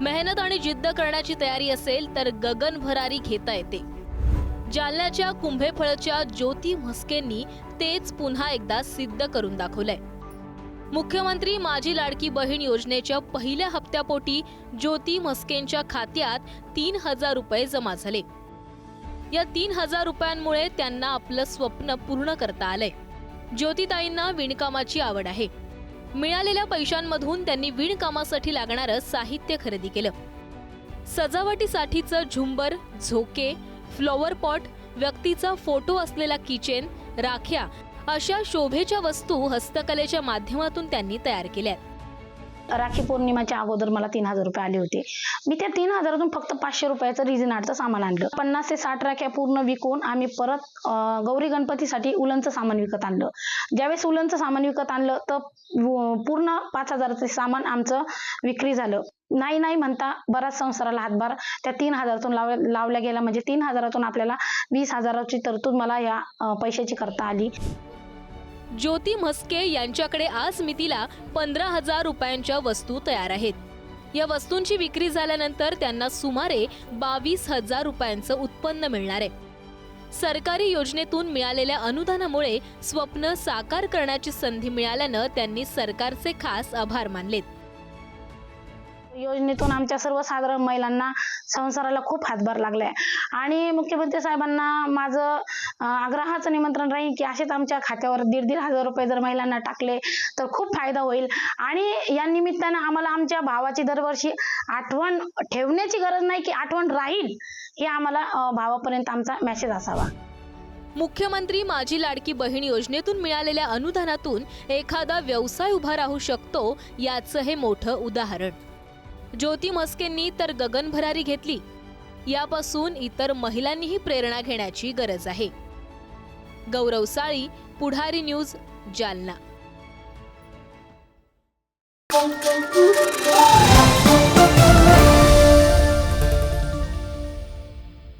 मेहनत आणि जिद्द करण्याची तयारी असेल तर गगन भरारी घेता येते. जालन्याच्या कुंभेफळच्या ज्योती म्हस्केंनी तेच पुन्हा एकदा सिद्ध करून दाखवलंय. मुख्यमंत्री माझी लाडकी बहीण योजनेच्या पहिल्या हप्त्यापोटी ज्योती म्हस्केंच्या खात्यात तीन हजार रुपये जमा झाले. या तीन हजार रुपयांमुळे त्यांना आपलं स्वप्न पूर्ण करता आलंय. ज्योतिताईंना विणकामाची आवड आहे. मिळालेल्या पैशांमधून त्यांनी विणकामासाठी लागणारं साहित्य खरेदी केलं. सजावटीसाठीचं झुंबर झोके फ्लॉवर पॉट व्यक्तीचा फोटो असलेला किचेन राख्या अशा शोभेच्या वस्तू हस्तकलेच्या माध्यमातून त्यांनी तयार केल्या. राखी पौर्णिमाच्या अगोदर मला तीन हजार रुपये आले होते. मी त्या तीन हजारातून फक्त पाचशे रुपयाचं रिझन आर्टचं सामान आणलं. पन्नास ते साठ राख्या पूर्ण विकून आम्ही परत गौरी गणपतीसाठी उलनचं सामान विकत आणलं. ज्यावेळेस उलनचं सामान विकत आणलं तर पूर्ण पाच हजाराचं सामान आमचं विक्री झालं. नाही नाही म्हणता बराच संसाराला हातभार त्या तीन हजारातून लाव लावल्या गेला. म्हणजे तीन हजारातून आपल्याला वीस हजाराची तरतूद मला या पैशाची करता आली. ज्योती म्हस्के यांच्याकडे आज मितीला पंधरा हजार रुपयांच्या वस्तू तयार आहेत. या वस्तूंची विक्री झाल्यानंतर त्यांना सुमारे बावीस हजार रुपयांचं उत्पन्न मिळणार आहे. सरकारी योजनेतून मिळालेल्या अनुदानामुळे स्वप्न साकार करण्याची संधी मिळाल्यानं त्यांनी सरकारचे खास आभार मानलेत. योजनेतून आमच्या सर्वसाधारण महिलांना संसाराला खूप हातभार लागलाय. आणि मुख्यमंत्री साहेबांना माझं आग्रहाचं निमंत्रण राहील की असेच आमच्या खात्यावर दीड दीड हजार रुपये जर महिलांना टाकले तर खूप फायदा होईल. आणि या निमित्तानं आम्हाला आमच्या भावाची दरवर्षी आठवण ठेवण्याची गरज नाही की आठवण राहील हे आम्हाला भावापर्यंत आमचा मेसेज असावा. मुख्यमंत्री माझी लाडकी बहीण योजनेतून मिळालेल्या अनुदानातून एखादा व्यवसाय उभा राहू शकतो याचं हे मोठं उदाहरण. ज्योती मस्केंनी तर गगनभरारी घेतली. यापासून इतर महिलांनीही प्रेरणा घेण्याची गरज आहे. गौरव साळी पुढारी न्यूज जालना.